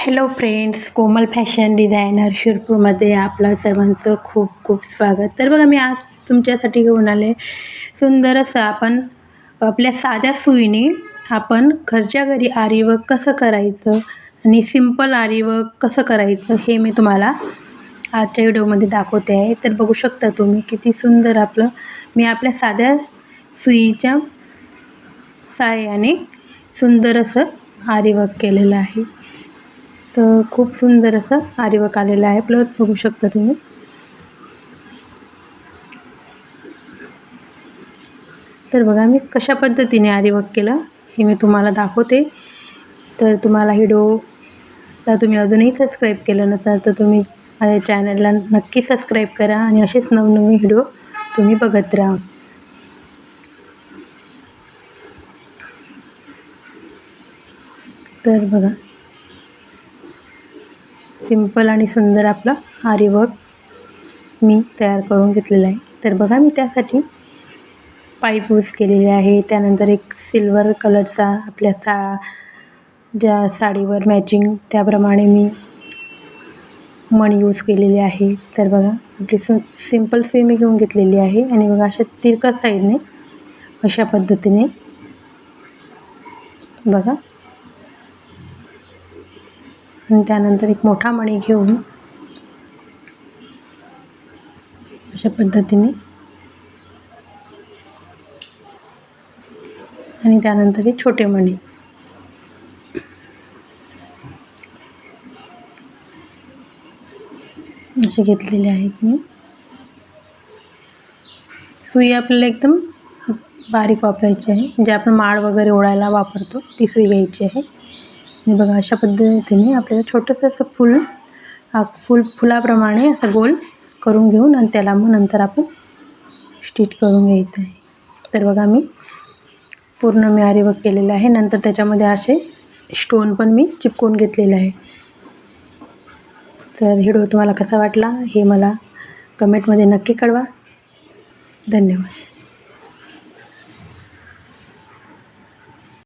Hello friends Komal fashion designer शिरपूरमध्ये आपलं सर्वांचं खूप खूप स्वागत. तर बघा मी आज तुमच्यासाठी घेऊन आले सुंदर असं आपण आपल्या साध्या सुईने आपण घरच्या घरी आरीवर्क कसं करायचं आणि सिंपल आरीवर्क कसं करायचं हे मी तुम्हाला आजच्या व्हिडिओमध्ये दाखवते आहे. तर बघू शकता तुम्ही किती सुंदर आपलं मी आपल्या साध्या सुईच्या साह्याने सुंदर असं आरीवर्क केलेलं आहे. तर खूप सुंदर असं आरिवक आलेलं आहे. प्लस बघू शकता तुम्ही. तर बघा मी कशा पद्धतीने आरिवक केलं हे मी तुम्हाला दाखवते. तर तुम्हाला व्हिडिओला तुम्ही अजूनही सबस्क्राईब केलं नसेल तर तुम्ही माझ्या चॅनलला नक्की सबस्क्राईब करा आणि असेच नवनवीन व्हिडिओ तुम्ही बघत राहा. तर बघा सिंपल आणि सुंदर आपलं आरीवर्क मी तयार करून घेतलेलं आहे. तर बघा मी त्यासाठी पाईप यूज केलेले आहे. त्यानंतर एक सिल्वर कलरचा आपल्या सा ज्या साडीवर मॅचिंग त्याप्रमाणे मी मण यूज केलेली आहे. तर बघा आपली सु सिंपल सुई मी घेऊन घेतलेली आहे. आणि बघा अशा तिरकट साईडने अशा पद्धतीने बघा आणि त्यानंतर एक मोठा मणी घेऊन अशा पद्धतीने आणि त्यानंतर हे छोटे मणी. असे घेतलेले आहेत मी. सुई आपल्याला एकदम बारीक वापरायची आहे. म्हणजे आपण माळ वगैरे ओढायला वापरतो ती सुई घ्यायची आहे. आणि बघा अशा पद्धतीने आपल्याला छोटंसं असं फुल हा फुल फुलाप्रमाणे असं गोल करून घेऊन आणि त्याला मग नंतर आपण स्टिच करून घ्यायचं आहे. तर बघा मी पूर्ण मी आरीवर्क केलेलं आहे. नंतर त्याच्यामध्ये असे स्टोन पण मी चिपकून घेतलेले आहे. तर व्हिडिओ तुम्हाला कसा वाटला हे मला कमेंटमध्ये नक्की कळवा. धन्यवाद.